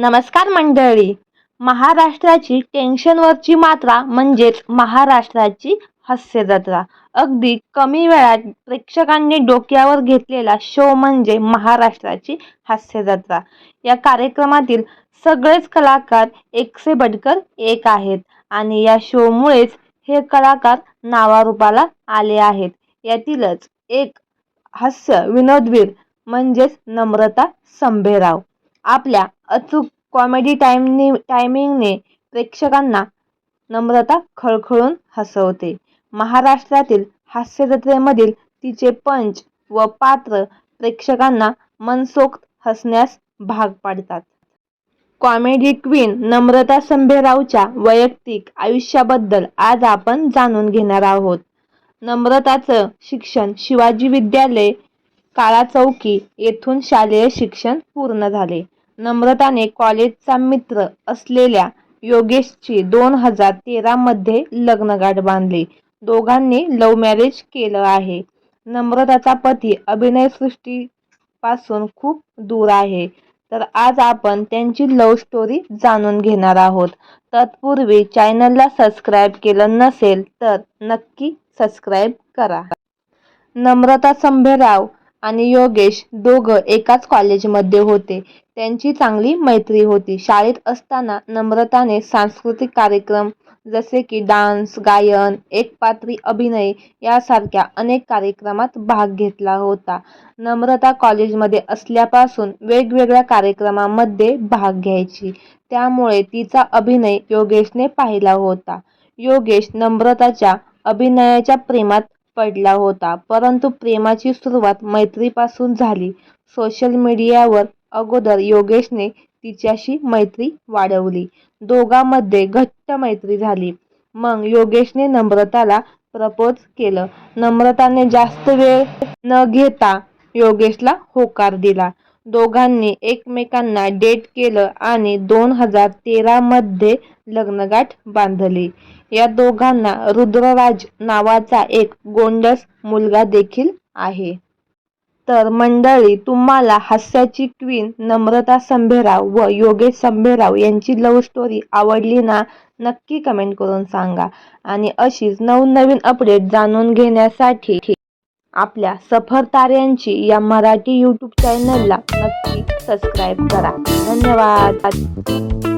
नमस्कार मंडळी. महाराष्ट्राची टेन्शनवरची मात्रा म्हणजेच महाराष्ट्राची हास्य जत्रा. अगदी कमी वेळात प्रेक्षकांनी डोक्यावर घेतलेला शो म्हणजे महाराष्ट्राची हास्य जत्रा. या कार्यक्रमातील सगळेच कलाकार एकसे बडकर एक आहेत आणि या शोमुळेच हे कलाकार नावारूपाला आले आहेत. यातीलच एक हास्य विनोदवीर म्हणजेच नम्रता संभेराव. आपल्या अचूक कॉमेडी टाईमने टायमिंगने प्रेक्षकांना नम्रता खळखळून हसवते. महाराष्ट्रातील हास्यजत्रेमधील तिचे पंच व पात्र प्रेक्षकांना मनसोक्त हसण्यास भाग पाडतात. कॉमेडी क्वीन नम्रता संभेरावच्या वैयक्तिक आयुष्याबद्दल आज आपण जाणून घेणार आहोत. नम्रताचं शिक्षण शिवाजी विद्यालय काळाचौकी येथून शालेय शिक्षण पूर्ण झाले. नम्रताने कॉलेजचा मित्र असलेल्या योगेशची दोन हजार तेरामध्ये लग्नगाठ बांधली. दोघांनी लव्ह मॅरेज केलं आहे. नम्रताचा पती अभिनयसृष्टीपासून खूप दूर आहे. तर आज आपण त्यांची लव्ह स्टोरी जाणून घेणार आहोत. तत्पूर्वी चॅनलला सबस्क्राईब केलं नसेल तर नक्की सबस्क्राईब करा. नम्रता संभेराव आणि योगेश दोघं एकाच कॉलेजमध्ये होते. त्यांची चांगली मैत्री होती. शाळेत असताना नम्रताने सांस्कृतिक कार्यक्रम जसे की डान्स गायन एकपात्री अभिनय यासारख्या अनेक कार्यक्रमात भाग घेतला होता. नम्रता कॉलेजमध्ये असल्यापासून वेगवेगळ्या कार्यक्रमामध्ये भाग घ्यायची. त्यामुळे तिचा अभिनय योगेशने पाहिला होता. योगेश नम्रताच्या अभिनयाच्या प्रेमात पडला होता. परंतु प्रेमाची सुरुवात मैत्रीपासून झाली. सोशल मीडियावर अगोदर योगेशने तिच्याशी मैत्री वाढवली. दोघांमध्ये घट्ट मैत्री झाली. मग योगेशने नम्रताला प्रपोज केलं. नम्रताने जास्त वेळ न घेता योगेशला होकार दिला. दोघांनी एकमेकांना डेट केलं आणि दोन हजार तेरामध्ये लग्नगाठ बांधली. या दोघांना रुद्रराज नावाचा एक गोंडस मुलगा देखील आहे. तर मंडळी तुम्हाला हास्याची क्वीन नम्रता संभेराव व योगेश संभेराव यांची लव्ह स्टोरी आवडली ना नक्की कमेंट करून सांगा. आणि अशीच नवनवीन अपडेट जाणून घेण्यासाठी आपल्या सफर ताऱ्यांची या मराठी यूट्यूब चॅनलला नक्की सबस्क्राईब करा. धन्यवाद.